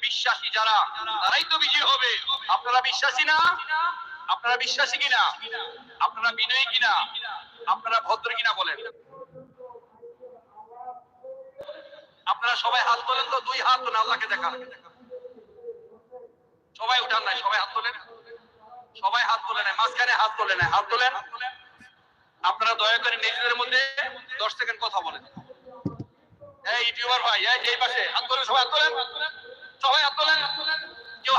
বিশ্বাসী যারা, তারাই তো হবে। আপনারা বিশ্বাসী না? আপনারা বিশ্বাসী কিনা? আপনারা বিনয়ী কিনা? আপনারা ভদ্র কিনা বলেন? আপনারা সবাই হাত তো, দুই হাত আল্লাহকে দেখান। সবাই উঠান নাই, সবাই হাত তোলেন? সবাই হাত তোলে নাই, মাঝখানে হাত তোলে নাই, হাত তোলেন? আপনারা দয়া করে নিজেদের মধ্যে দশ সেকেন্ড কথা বলেন। ভাই সবাই কেউ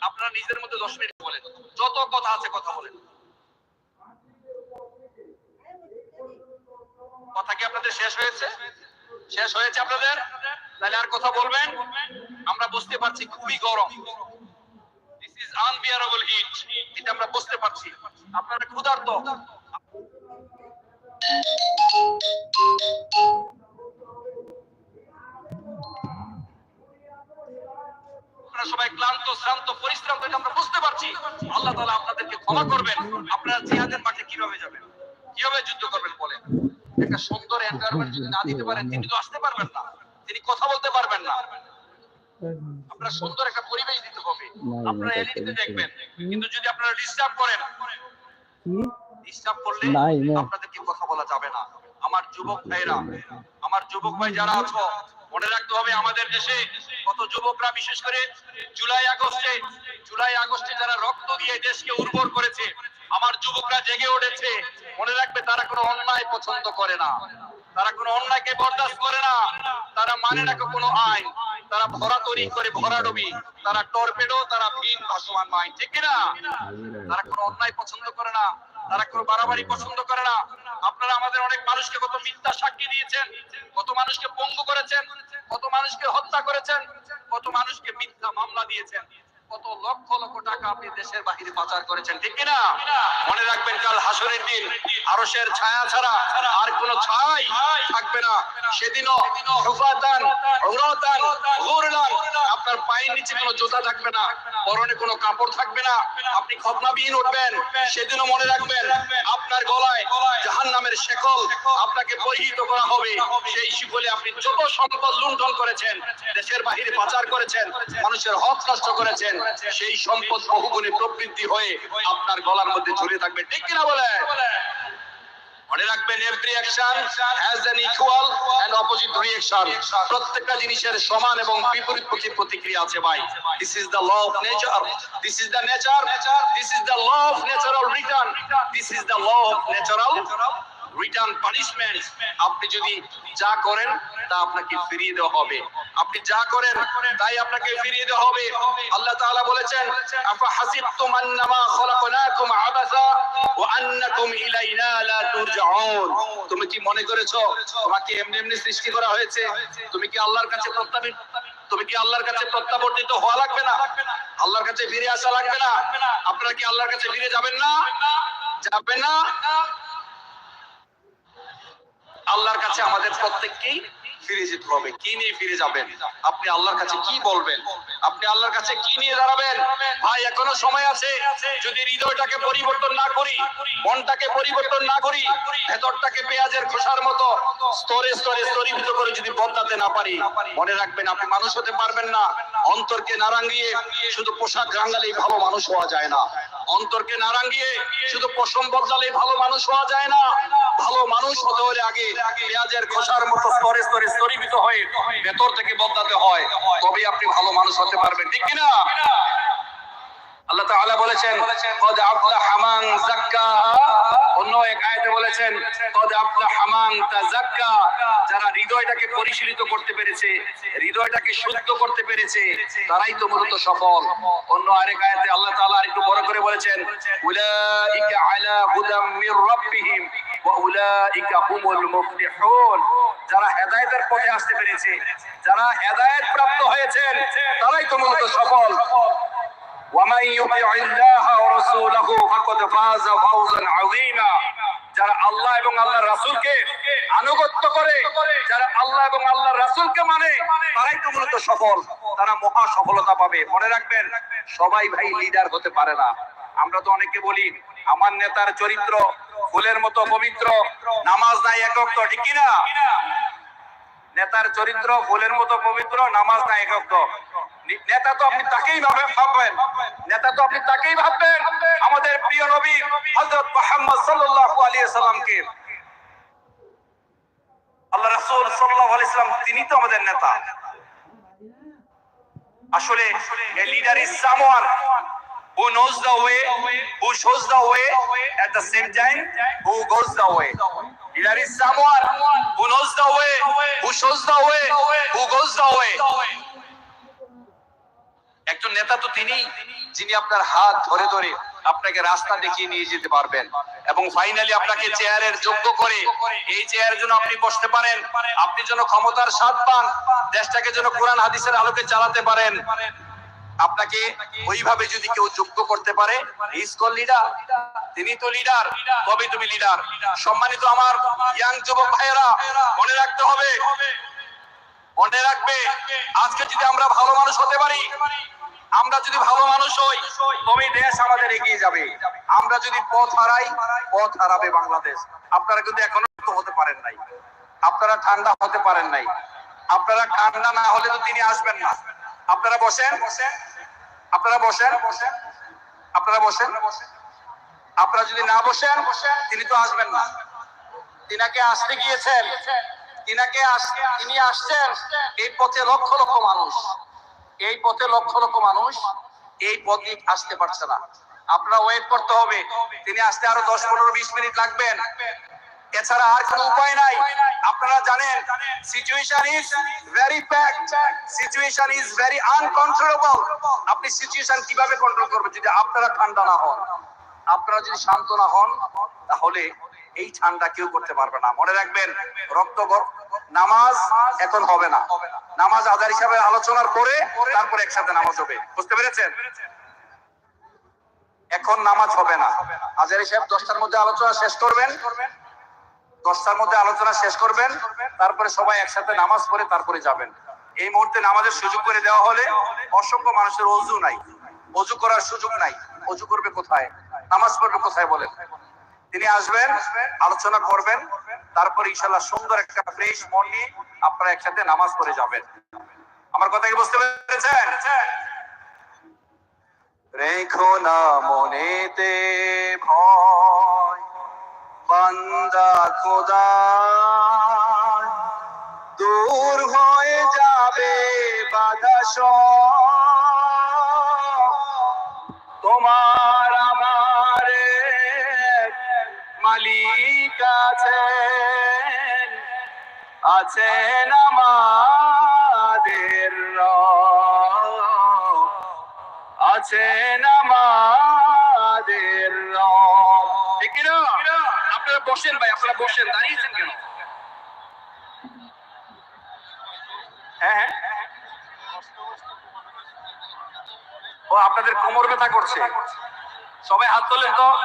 আপনারা নিজেদের মধ্যে দশ মিনিট বলেন। যত কথা আছে কথা বলেন। কথা কি আপনাদের শেষ হয়েছে? শেষ হয়েছে আপনাদের? তাহলে আর কথা বলবেন? আমরা বুঝতে পারছি খুবই গরম। হিট এটা আমরা বুঝতে পারছি। আপনারা ক্ষুধার্ত। আপনারা সবাই ক্লান্ত শ্রান্ত পরিশ্রান্ত এটা আমরা বুঝতে পারছি। আল্লাহ তাআলা আপনাদেরকে ক্ষমা করবেন। আপনারা জিহাদের মাঠে কীভাবে যাবেন? কীভাবে যুদ্ধ করবেন বলেন? একটা সুন্দর এনভায়রনমেন্ট যদি না দিতে পারেন তিনি তো আসতে পারবেন না। তিনি কথা বলতে পারবেন না। আপনারা সুন্দর একটা পরিবেশ দিতে হবে। আপনারা এলিটকে দেখবেন। কিন্তু যদি আপনারা ডিস্টার্ব করেন ডিস্টার্ব করলে। আপনাদেরকে কথা বলা যাবে না। আমার যুবক ভাইরা আমার যুবক ভাই যারা আছো মনে রাখতে হবে আমাদের দেশে কত যুবকরা, বিশেষ করে জুলাই আগস্টে জুলাই আগস্টে যারা রক্ত দিয়ে দেশকে উর্বর করেছে, আমার যুবকরা জেগে উঠেছে, মনে রাখবে তারা কোনো অন্যায় পছন্দ করে না। তারা কোনো অন্যায়কে বরদাস্ত করে না। তারা মানে না কোনো আইন। তারা ভরা তৈরি করে ভরাডবি তারা টর্পেডো, তারা ভিন ভাসমান মাইন ঠিক কিনা? তারা কোনো অন্যায় পছন্দ করে না। তারা কোনো বাড়াবাড়ি পছন্দ করে না। আপনারা আমাদের অনেক মানুষকে কত মিথ্যা সাক্ষী দিয়েছেন, কত মানুষকে পঙ্গু করেছেন, কত মানুষকে হত্যা করেছেন, কত মানুষকে মিথ্যা মামলা দিয়েছেন। কত লক্ষ লক্ষ টাকা আপনি দেশের বাহিরে পাচার করেছেন ঠিক কিনা? মনে রাখবেন কাল হাসরের দিন আরশের ছায়া ছাড়া আর কোনো ছাই থাকবে না। সেদিনও উরাতান গুরলান আপনার পায়ের নিচে কোনো জুতা থাকবে না পরনে কোনো কাপড় থাকবে না। আপনি খতনাবিহীন উঠবেন সেদিনও মনে রাখবেন আপনার গলায় জাহান্নামের শেকল আপনাকে পরিহিত করা হবে। সেই শিকলে আপনি যত সম্পদ লুণ্ঠন করেছেন দেশের বাহিরে পাচার করেছেন মানুষের হক নষ্ট করেছেন সেই সম্পদ বহুগুণে প্রবৃদ্ধি হয়ে আপনার গলার মধ্যে ঝুলে থাকবে। ঠিক কিনা বলে? মনে রাখবেন every action has equal and opposite প্রত্যেকটা জিনিসের সমান এবং প্রতিক্রিয়া আছে, ভাই। This is the law of nature this is the nature this is the law of natural return this is the law of natural return punishment আপনি যদি যা করেন, তা আপনাকে ফিরিয়ে দেওয়া হবে। আপনি যা করেন, তাই আপনাকে ফিরিয়ে দেওয়া হবে। আল্লাহ তাআলা বলেছেন, আফা হাসিবতুম আন্নামা খলাকনাকুম আবাসা ওয়া আন্নাকুম ইলাইনা লা তুরজাউন। তুমি কি মনে করেছ, তোমাকে এমনি এমনি সৃষ্টি করা হয়েছে? তুমি কি আল্লাহর কাছে প্রত্যাবর্তিত তুমি কি আল্লাহর কাছে প্রত্যাবর্তিত হওয়া লাগবে না? আল্লাহর কাছে ফিরে আসা লাগবে না? আপনারা কি আল্লাহর কাছে ফিরে যাবেন না? যাবেন না? আল্লাহর কাছে আমাদের প্রত্যেককেই ফিরে যেতে হবে। কি নিয়ে ফিরে যাবেন? আপনি আল্লাহর কাছে কি বলবেন? আপনি আল্লাহর কাছে কি নিয়ে দাঁড়াবেন? ভাই, এখনও সময় আছে। যদি হৃদয়টাকে পরিবর্তন না করি, মনটাকে পরিবর্তন না করি, ভেতরটাকে পেঁয়াজের খোসার মতো স্তরে স্তরে স্তরীভূত করে যদি বদলাতে না পারি, মনে রাখবেন আপনি মানুষ হতে পারবেন না। অন্তরকে না রাঙিয়ে শুধু পোশাক রাঙালেই ভালো মানুষ হওয়া যায় না। অন্তরকে না রাঙিয়ে শুধু পশম বদলালেই ভালো মানুষ হওয়া যায় না। ভালো মানুষ হতে হলে আগে পেঁয়াজের খোসার মতো স্তরে স্তরে স্তরীভূত হয়ে ভেতর থেকে বদলাতে হয়। তবে আপনি ভালো মানুষ হতে পারবেন। ঠিক কিনা? আল্লাহ তাআলা বলেছেন, কদ আফলাহা মান যাক্কাহা। বলেছেন, কদ আফলাহা মান তাযাক্কা যারা হৃদয়টাকে পরিশীলিত করতে পেরেছে, হৃদয়টাকে শুদ্ধ করতে পেরেছে, তারাই তো মূলত সফল। অন্য আরেক আয়াতে আল্লাহ তাআলা আরেকটু বড় করে বলেছেন, উলাইকা আলা হুদাম মির রাব্বিহিম ওয়া উলাইকা হুমুল মুফলিহুন যারা হেদায়েতের পথে আসতে পেরেছে, যারা হেদায়েত প্রাপ্ত হয়েছেন, তারাই তো মূলত সফল। ومن يطع الله ورسوله فقد فاز فوزا عظيما যারা আল্লাহ এবং আল্লাহ রাসূলকে আনুগত্য করে যারা আল্লাহ এবং আল্লাহ রাসূলকে মানে তারাই তো মূলত সফল তারা মহা সফলতা পাবে মনে রাখবেন সবাই ভাই লিডার হতে পারে না আমরা তো অনেকে বলি আমার নেতার চরিত্র ফুলের মতো পবিত্র নামাজ নাই একক তো ঠিক কিনা নেতার চরিত্র ফুলের মতো পবিত্র নামাজ না একক নেতা তো আপনি তাকেই ভাববেন। নেতা তো আপনি তাকেই ভাববেন। আমাদের প্রিয় নবী হজরত মোহাম্মদ সাল্লাহ আলিয়া সাল্লামকে আল্লাহ রাসুল সাল্লাহ আলি তিনি তো আমাদের নেতা। আসলে a leader is someone way who shows the way at the same time who goes way leader is way who shows the way একজন নেতা তো তিনি যিনি আপনার হাত ধরে ধরে আপনাকে রাস্তা দেখিয়ে নিয়ে যেতে পারবেন। এবং ফাইনালি আপনাকে চেয়ারের যোগ্য করে এই চেয়ারের জন্য আপনি বসতে পারেন। আপনি যেন ক্ষমতার স্বাদ পান, দেশটাকে যেন কোরআন হাদিসের আলোকে চালাতে পারেন। আপনাকে ওইভাবে যদি কেউ যোগ্য করতে পারে ইজ কল লিডার তিনি তো লিডার তবে তুমি লিডার সম্মানিত আমার ইয়াং যুবক ভাইয়েরা, মনে রাখতে হবে। মনে রাখবে, আজকে যদি আমরা ভালো মানুষ হতে পারি আমরা যদি ভালো মানুষ হই তবে দেশ আমাদের এগিয়ে যাবে। আমরা যদি পথ হারাই, পথ হারাবে বাংলাদেশ। আপনারা কিন্তু এখনও হতে পারেন নাই। আপনারা ঠান্ডা হতে পারেন নাই। আপনারা ঠান্ডা না হলে তো তিনি আসবেন না। আপনারা বসেন। আপনারা বসেন। আপনারা বসেন। আপনারা যদি না বসেন, তিনি তো আসবেন না। তিনাকে আসতে গিয়েছেন। তিনাকে তিনি আসছেন। এই পথে লক্ষ লক্ষ মানুষ। এই পথে লক্ষ লক্ষ মানুষ এই পথে আসতে পারছে না। আপনারা ওয়েট করতে হবে। তিনি আসতে আরও দশ, পনেরো, বিশ মিনিট লাগবেন। এছাড়া আর কোনো উপায় নাই। আপনারা জানেন situation is very pack situation is very uncontrollable আপনি সিচুয়েশন কীভাবে কন্ট্রোল করবেন? যদি আপনারা ঠান্ডা না হন, আপনারা যদি শান্ত না হন, তাহলে এই ঠান্ডা কেউ করতে পারবে না। মনে রাখবেন, রক্ত নামাজ এখন হবে না। নামাজ আদার হিসাবে আলোচনার পরে তারপরে একসাথে নামাজ হবে। বুঝতে পেরেছেন? এখন নামাজ হবে না। আজারি সাহেব দশটার মধ্যে আলোচনা শেষ করবেন। দশটার মধ্যে আলোচনা শেষ করবেন। তারপরে সবাই একসাথে নামাজ পড়ে তারপরে যাবেন। এই মুহূর্তে নামাজের সুযোগ করে দেওয়া হলে অসংখ্য মানুষের অজু নাই। অজু করার সুযোগ নাই। অজু করবে কোথায়? নামাজ পড়বে কোথায় বলেন? তিনি আসবেন, আলোচনা করবেন, তারপরে ইনশাল্লাহ সুন্দর একটা ফ্রেশ মন নিয়ে আপনারা একসাথে নামাজ পড়ে যাবেন আমার কথা কি বুঝতে পেরেছেন রেখো না মনেতে ভয়, বান্দা খোদা দূর হয়ে যাবে বাধা। তোমার মালিক আছেন আছেন আমাদের আছেন আমাদের আপনারা বসেন ভাই, আপনারা বসেন। দাঁড়িয়েছেন কেন? হ্যাঁ হ্যাঁ। ও, আপনাদের কোমর ব্যথা করছে। সবাই হাত তোলেন তো।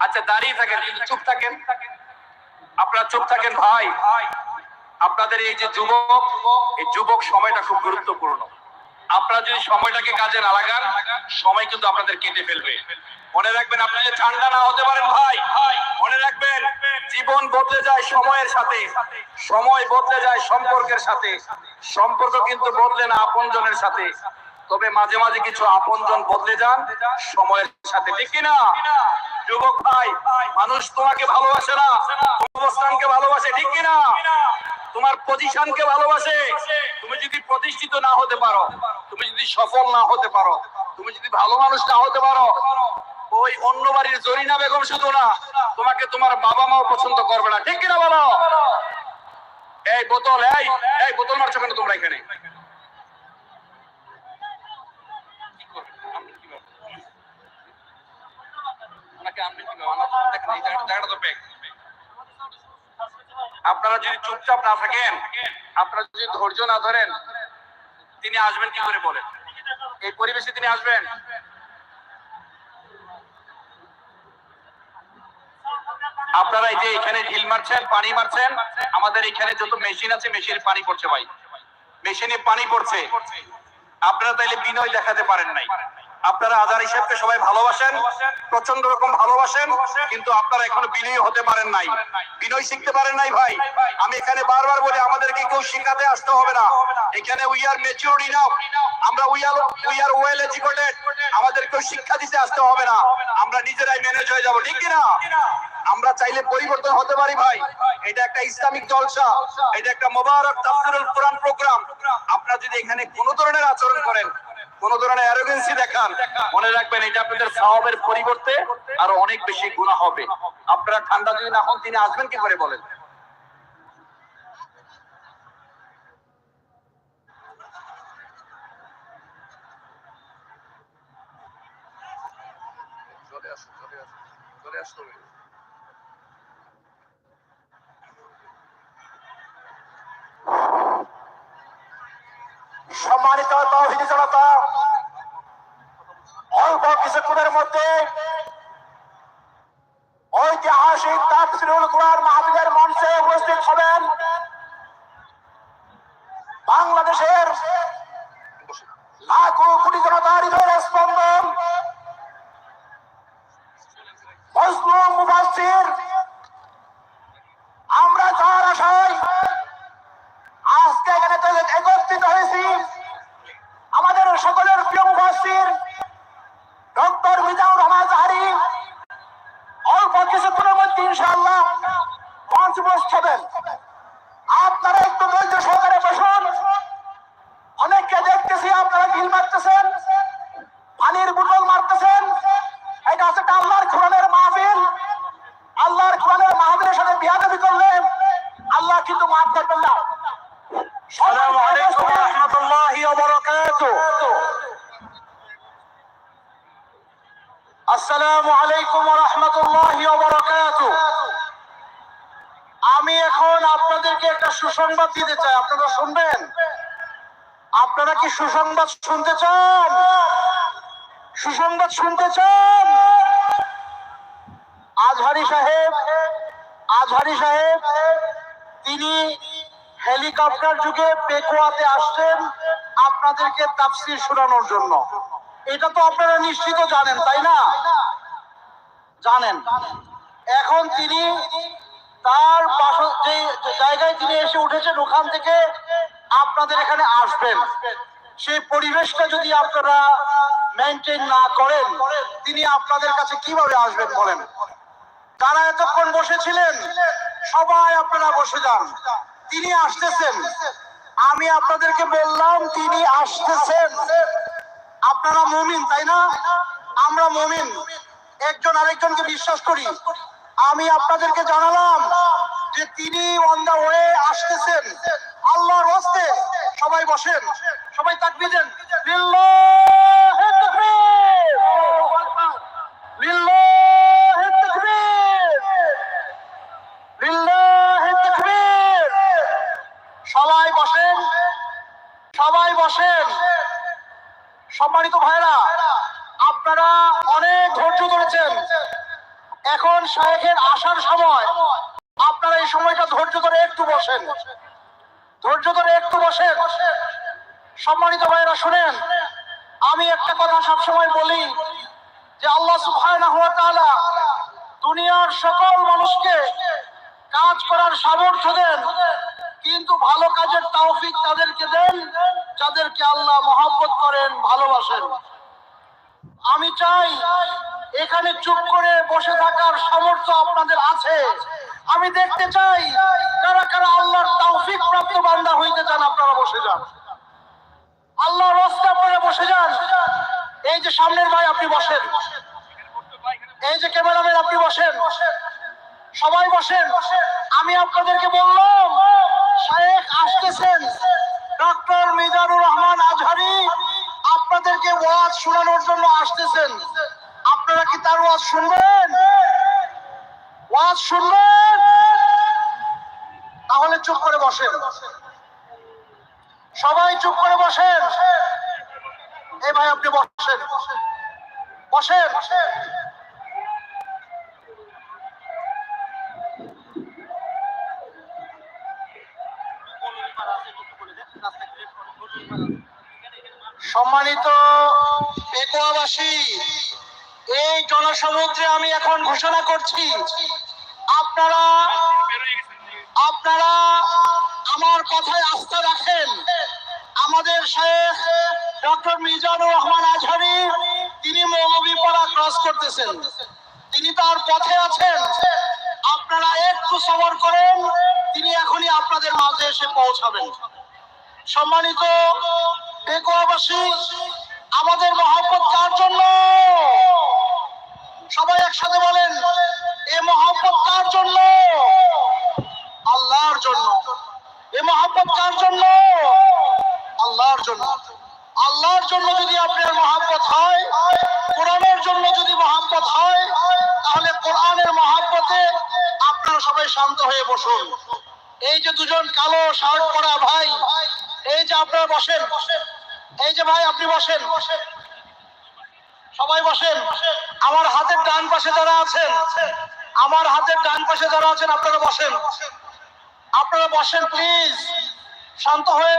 আচ্ছা দাঁড়িয়ে থাকেন, কিন্তু চুপ থাকেন। আপনারা চুপ থাকেন, ভাই। আপনাদের এই যে যুবক, এই যুবক সময়টা খুব গুরুত্বপূর্ণ। আপনারা যদি সময়টাকে কাজে না লাগান, সময় কিন্তু আপনাদের কেটে ফেলবে। মনে রাখবেন, আপনি যে ঠান্ডা না হতে পারেন, ভাই। মনে রাখবেন, জীবন বদলে যায় সময়ের সাথে। সময় বদলে যায় সম্পর্কের সাথে। সম্পর্ক কিন্তু বদলে না আপনজনের সাথে। তবে মাঝে মাঝে কিছু আপনজন বদলে যান, সময়ের সাথে। ঠিক না যুবক ভাই, মানুষ তোমাকে ভালোবাসে না। অবস্থানকে ভালোবাসে, ঠিক কি না তোমার পজিশনকে ভালোবাসে। তুমি যদি প্রতিষ্ঠিত না হতে পারো, তুমি যদি সফল না হতে পারো, তুমি যদি ভালো মানুষ না হতে পারো, ওই অন্য বাড়ির জরিনা বেগম শুধু না, তোমাকে তোমার বাবা মাও পছন্দ করবে না। ঠিক কিনা বলো? এই বোতল, এই এই বোতল মারছো কেন তোমরা এখানে কি করবে? আপনি কি ভাবছেন? ওনাকে আপনি কি ভাবছেন? আমার তো আপনারা যদি চুপচাপ না থাকেন, আপনারা যদি ধৈর্য না ধরেন, তিনি আসবেন কি করে বলেন? এই পরিবেশে তিনি আসবেন? আপনারা এই যে এখানে ঢিল মারছেন, পানি মারছেন, আমাদের এখানে যত মেশিন আছে, মেশিনে পানি পড়ছে ভাই। মেশিনে পানি পড়ছে। আপনারা তাইলে বিনয় দেখাতে পারেন নাই। আপনারা আজার হিসেবকে সবাই ভালোবাসেন প্রচণ্ড রকম ভালোবাসেন কিন্তু আপনারা এখনও বিনয়ী হতে পারেন নাই। বিনয় শিখতে পারেন নাই ভাই। আমি এখানে বারবার বলি আমাদেরকে কেউ শিখাতে আসতে হবে না। এখানে উই আর মেচিউর ইনাফ আমরা we are we are well educated আমাদের কেউ শিক্ষা দিতে আসতে হবে না। আমরা নিজেরাই ম্যানেজ হয়ে যাব ঠিক কি না আমরা চাইলে পরিবর্তন হতে পারি ভাই। এটা একটা ইসলামিক জলসা। এটা একটা মোবারক তাফসিরুল কোরআন প্রোগ্রাম। আপনারা যদি এখানে কোনো ধরনের আচরণ করেন কোন ধরনের অ্যারোগেন্সি দেখান। মনে রাখবেন, এটা আপনাদের সাহাবের পরিবর্তে আরও অনেক বেশি গুণা হবে। আপনারা ঠান্ডা যদি না হন, তিনি আসবেন কি করে বলেন? চলে আসুন চলে আসুন, চলে আসতে হবে সম্মানিত তহিদ জনতা অল্প কিছুক্ষণের মধ্যে ঐতিহাসিক তাফসিরুল কোরআন মাহফিলের মঞ্চে উপস্থিত হবেন বাংলাদেশের লাখো কোটি জনতার হৃদয়ের স্পন্দন মজলুম মুফাসসির আমরা যার আশায় আজকে এখানে তো একত্রিত হয়েছি আমাদের সকলের প্রিয় মুফাসসির ডক্টর মিজানুর রহমান জাহারি অল্প কিছুক্ষণের মধ্যে ইনশাআল্লাহ মঞ্চ বসছেন আপনারা একটু ধৈর্য সহকারে বসুন অনেককে দেখতেছি আপনারা ঢিল মারতেছেন পানির বুটল মারতেছেন এটা হচ্ছে একটা আল্লাহর কোরআনের মাহফিল আল্লাহর কোরআনের মাহফিলের সাথে বিয়াদবি করলে আল্লাহ কিন্তু মাফ করবেন না আসসালামু আলাইকুম ওয়া রাহমাতুল্লাহি ওয়া বারাকাতুহু আসসালামু আলাইকুম ওয়া রাহমাতুল্লাহি ওয়া বারাকাতুহু আমি এখন আপনাদেরকে একটা সুসংবাদ দিতে চাই, আপনারা শুনবেন? আপনারা কি সুসংবাদ শুনতে চান? সুসংবাদ শুনতে চান? আজহারি সাহেব আজহারি সাহেব, তিনি হেলিকপ্টার যুগে পেকুয়াতে আসছেন আপনাদেরকে তাফসির শোনানোর জন্য। এটা তো আপনারা নিশ্চিত জানেন, তাই না? জানেন। এখন তিনি তার যে জায়গায় তিনি এসে উঠেছেন, ওখান থেকে আপনাদের এখানে আসবেন। সেই পরিবেশটা যদি আপনারা মেনটেন না করেন, তিনি আপনাদের কাছে কীভাবে আসবেন বলেন? তারা এতক্ষণ বসেছিলেন? সবাই আপনারা বসে যান। তিনি আসতেছেন। আমি আপনাদেরকে বললাম, তিনি আসতেছেন। আপনারা মুমিন, তাই না? আমরা মুমিন। একজন আরেকজনকে বিশ্বাস করি। আমি আপনাদেরকে জানালাম যে তিনি অন দা আসতেছেন। আল্লাহর হস্তে সবাই বসেন, সবাই লিল্লাহি তাকবীর! সবাই বসেন সবাই বসেন। সম্মানিত ভাইরা, আপনারা অনেক ধৈর্য ধরেছেন। এখন শাহেখের আসার সময়। আপনারা এই সময়টা ধৈর্য ধরে একটু বসেন। ধৈর্য ধরে একটু বসেন। সম্মানিত ভাইরা শুনেন, আমি একটা কথা সবসময় বলি যে আল্লাহ সুবহানাহু ওয়া তাআলা দুনিয়ার সকল মানুষকে কাজ করার সামর্থ্য দেন, কিন্তু ভালো কাজের তৌফিক তাদেরকে দেন, যাদেরকে আল্লাহ মহব্বত করেন, ভালোবাসেন। আমি চাই এখানে চুপ করে বসে থাকার সামর্থ্য আপনাদের আছে। আমি দেখতে চাই কারা কারা আল্লাহর তৌফিক প্রাপ্ত বান্দা হইতে চান, আপনারা বসে যান। আল্লাহর রাস্তা আপনারা বসে যান। এই যে সামনের ভাই, আপনি বসেন। এই যে ক্যামেরাম্যান, আপনি বসেন। সবাই বসেন। আমি আপনাদেরকে বললাম শেখ আসতেছেন। ডক্টর মিজানুর রহমান আজহারি আপনাদেরকে ওয়াজ শোনানোর জন্য আসতেছেন। আপনারা কি তার ওয়াজ শুনবেন? ওয়াজ শুনবেন? তাহলে চুপ করে বসেন। সবাই চুপ করে বসেন। এই ভাই, আপনি বসেন। বসেন। সম্মানিত পেকুয়াবাসী এই জনসমুদ্রে আমি এখন ঘোষণা করছি, আপনারা আপনারা আমার কথায় আস্থা রাখেন। আমাদের শেখ ডক্টর মিজানুর রহমান আজহারি, তিনি মৌলবীপাড়া ক্রস করতেছেন। তিনি তার পথে আছেন। আপনারা একটু সবর করেন, তিনি এখনই আপনাদের মাঝে এসে পৌঁছাবেন। সম্মানিত পেকুয়াবাসী আমাদের মহব্বত কার জন্য? সবাই একসাথে বলেন, এ মহব্বত কার জন্য? আল্লাহর জন্য। এ মহব্বত কার জন্য? আল্লাহর জন্য। আল্লাহর জন্য যদি আপনার মহাব্বত হয়, কোরআনের জন্য যদি মহাব্বত হয়, তাহলে কোরআনের মহাব্বতে আপনারা সবাই শান্ত হয়ে বসুন। এই যে দুজন কালো শার্ট পরা ভাই, এই যে আপনারা বসেন এই যে ভাই, আপনি বসেন। সবাই বসেন। আমার হাতের ডান পাশে যারা আছেন, আমার হাতের ডান পাশে যারা আছেন, আপনারা বসেন। আপনারা বসেন প্লিজ শান্ত হয়ে